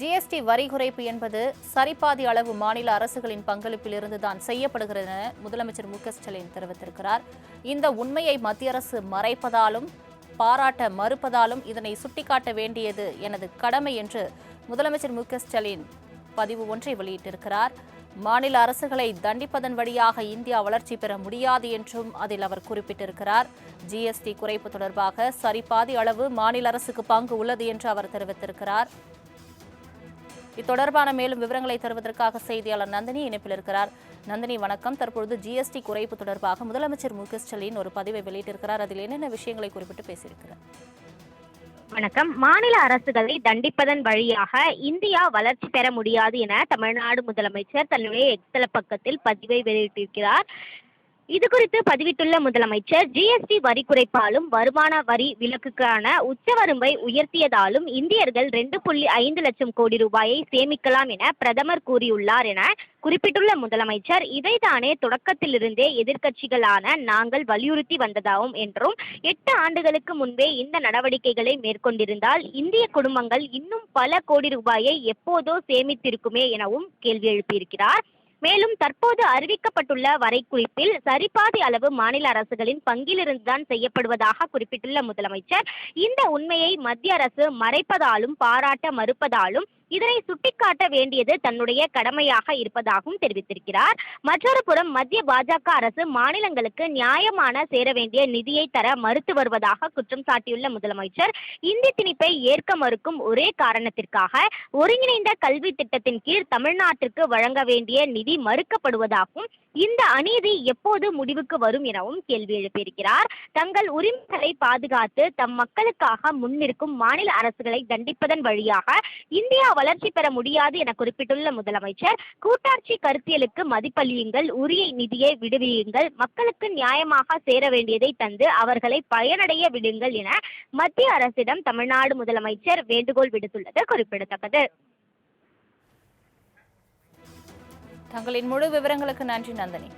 GST வரி குறைப்பு என்பது சரிபாதி அளவு மாநில அரசுகளின் பங்களிப்பில் இருந்துதான் செய்யப்படுகிறது என முதலமைச்சர் மு ஸ்டாலின் தெரிவித்திருக்கிறார். இந்த உண்மையை மத்திய அரசு மறைப்பதாலும் பாராட்ட மறுப்பதாலும் இதனை சுட்டிக்காட்ட வேண்டியது எனது கடமை என்று முதலமைச்சர் மு ஸ்டாலின் பதிவு ஒன்றை வெளியிட்டிருக்கிறார். மாநில அரசுகளை தண்டிப்பதன் வழியாக இந்தியா வளர்ச்சி பெற முடியாது என்றும் அதில் அவர் குறிப்பிட்டிருக்கிறார். ஜிஎஸ்டி குறைப்பு தொடர்பாக சரிபாதி அளவு மாநில அரசுக்கு பங்கு உள்ளது என்று அவர் தெரிவித்திருக்கிறார். இத்தொடர்பான மேலும் விவரங்களை தருவதற்காக செய்தியாளர் நந்தினி இணைப்பில் இருக்கிறார். நந்தினி வணக்கம். தற்பொழுது ஜிஎஸ்டி குறைப்பு தொடர்பாக முதலமைச்சர் மு க ஸ்டாலின் ஒரு பதிவை வெளியிட்டிருக்கிறார். அதில் என்னென்ன விஷயங்களை குறிப்பிட்டு பேசியிருக்கிறார்? வணக்கம். மாநில அரசுகளை தண்டிப்பதன் வழியாக இந்தியா வளர்ச்சி பெற முடியாது என தமிழ்நாடு முதலமைச்சர் தன்னுடைய எக்ஸல பக்கத்தில் பதிவை வெளியிட்டிருக்கிறார். இது குறித்து பதிவிட்டுள்ள முதலமைச்சர் ஜிஎஸ்டி வரி குறைப்பாலும் வருமான வரி விலக்குக்கான உச்சவரம்பை உயர்த்தியதாலும் இந்தியர்கள் ரெண்டு புள்ளி ஐந்து லட்சம் கோடி ரூபாயை சேமிக்கலாம் என பிரதமர் கூறியுள்ளார் என குறிப்பிட்டுள்ள முதலமைச்சர் இதைதானே தொடக்கத்திலிருந்தே எதிர்க்கட்சிகளான நாங்கள் வலியுறுத்தி வந்ததாகும் என்றும் எட்டு ஆண்டுகளுக்கு முன்பே இந்த நடவடிக்கைகளை மேற்கொண்டிருந்தால் இந்திய குடும்பங்கள் இன்னும் பல கோடி ரூபாயை எப்போதோ சேமித்திருக்குமே எனவும் கேள்வி எழுப்பியிருக்கிறார். மேலும் தற்போது அறிவிக்கப்பட்டுள்ள வரைக்குறிப்பில் சரிபாதி அளவு மாநில அரசுகளின் பங்கிலிருந்துதான் செய்யப்படுவதாக குறிப்பிட்டுள்ள முதலமைச்சர். இந்த உண்மையை மத்திய அரசு மறைப்பதாலும் பாராட்ட மறுப்பதாலும் இதனை சுட்டிக்காட்ட வேண்டியது தன்னுடைய கடமையாக இருப்பதாகவும் தெரிவித்திருக்கிறார். மற்றொரு புறம் மத்திய பாஜக அரசு மாநிலங்களுக்கு நியாயமான சேர வேண்டிய நிதியை தர மறுத்து வருவதாக குற்றம் சாட்டியுள்ள முதலமைச்சர் இந்தி திணிப்பை ஏற்க மறுக்கும் ஒரே காரணத்திற்காக ஒருங்கிணைந்த கல்வி திட்டத்தின் கீழ் தமிழ்நாட்டிற்கு வழங்க வேண்டிய நிதி மறுக்கப்படுவதாகவும் இந்த அநீதி எப்போது முடிவுக்கு வரும் எனவும் கேள்வி எழுப்பியிருக்கிறார். தங்கள் உரிமைகளை பாதுகாத்து தம் மக்களுக்காக முன்னிற்கும் மாநில அரசுகளை தண்டிப்பதன் வழியாக இந்தியா வளர்ச்சி பெற முடியாது என குறிப்பிட்டுள்ள முதலமைச்சர் கூட்டாட்சி கருத்தியலுக்கு மதிப்பளியுங்கள் உரிய நிதியை விடுவியுங்கள் மக்களுக்கு நியாயமாக சேர வேண்டியதை தந்து அவர்களை பயனடைய விடுங்கள் என மத்திய அரசிடம் தமிழ்நாடு முதலமைச்சர் வேண்டுகோள் விடுத்துள்ளது குறிப்பிடத்தக்கது. தங்களின் முழு விவரங்களுக்கு நன்றி நந்தினி.